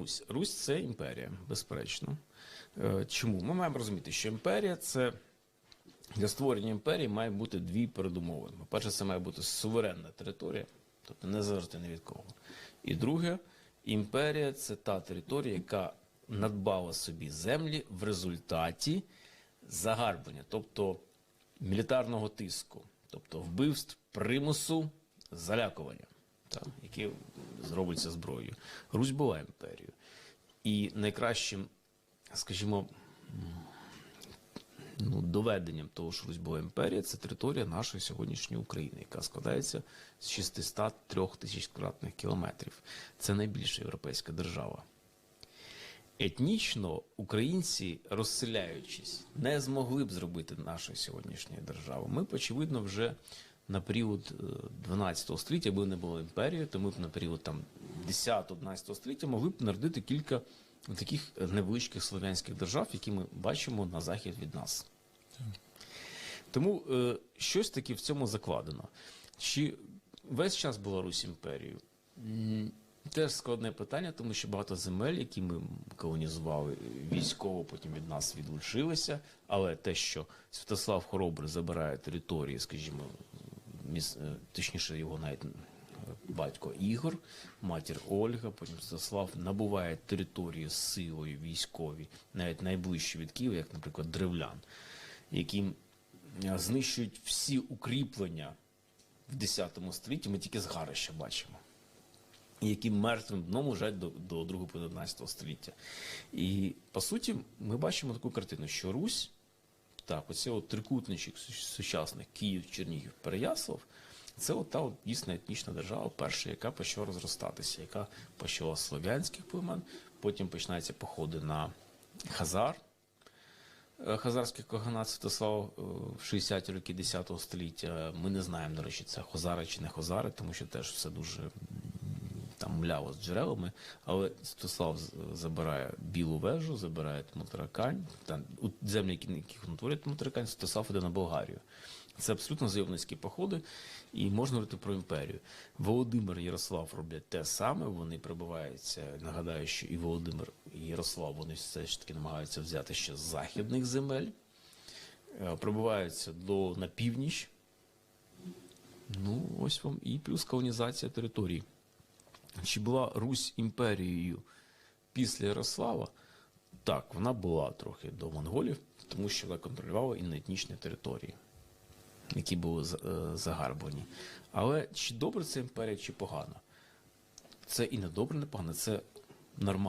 Русь. Русь це імперія, безперечно. Е, Чому? Ми маємо розуміти, що імперія це для створення імперії має бути дві передумови. По-перше, це має бути суверенна територія, тобто не залежати ні від кого. І друге, імперія це та територія, яка надбала собі землі в результаті загарбання, тобто мілітарного тиску, тобто вбивств, примусу, залякування, так, які зробляться зброєю. Русь була імперією. І найкращим, скажімо, ну, доведенням того, що Русь була імперія, це територія нашої сьогоднішньої України, яка складається з 603 тисяч квадратних кілометрів. Це найбільша європейська держава. Етнічно українці, розселяючись, не змогли б зробити нашої сьогоднішньої держави. Ми очевидно, вже на період е, 12 століття, якби не було імперії, то ми б на період там 10-11 століття могли б народити кілька таких невеличких слов'янських держав, які ми бачимо на захід від нас. Тому е, щось таке в цьому закладено. Чи весь час була Русь імперією? Теж складне питання, тому що багато земель, які ми колонізували військово, потім від нас відлучилися. Але те, що Святослав Хоробрий забирає території, скажімо, е, точніше, його навіть е, батько Ігор, матір Ольга, потім Святослав набуває території з силою військові, навіть найближчі від Києва, як, наприклад, древлян, які е, знищують всі укріплення в X столітті, ми тільки згарища бачимо які мертвим дном лежать до, до 2 по 11 століття. І по суті, ми бачимо таку картину, що Русь, так, оце от трикутничок сучасних Київ, Чернігів, Переяслав, це от та от дійсна етнічна держава, перша, яка почала розростатися, яка почала з слов'янських племен, потім починаються походи на Хазар. Е, Хазарський каганат Святослав е, в 60-ті роки 10 століття. Ми не знаємо, до речі, це Хозари чи не Хозари, тому що теж все дуже там мляво з джерелами. Але Святослав забирає білу вежу, забирає Тмотаракань, там землі, яких утворює Тмотаракань, Святослав іде на Болгарію. Це абсолютно зайовницькі походи, і можна говорити про імперію. Володимир і Ярослав роблять те саме. Вони прибуваються. Нагадаю, що і Володимир, і Ярослав вони все ж таки намагаються взяти ще з західних земель, е, прибуваються до на північ. Ну, ось вам і плюс колонізація територій. Чи була Русь імперією після Ярослава? Так, вона була трохи до монголів, тому що вона контролювала і етнічні території, які були е, загарбані. Але чи добре це імперія, чи погано? Це і не добре, не погано, це нормально.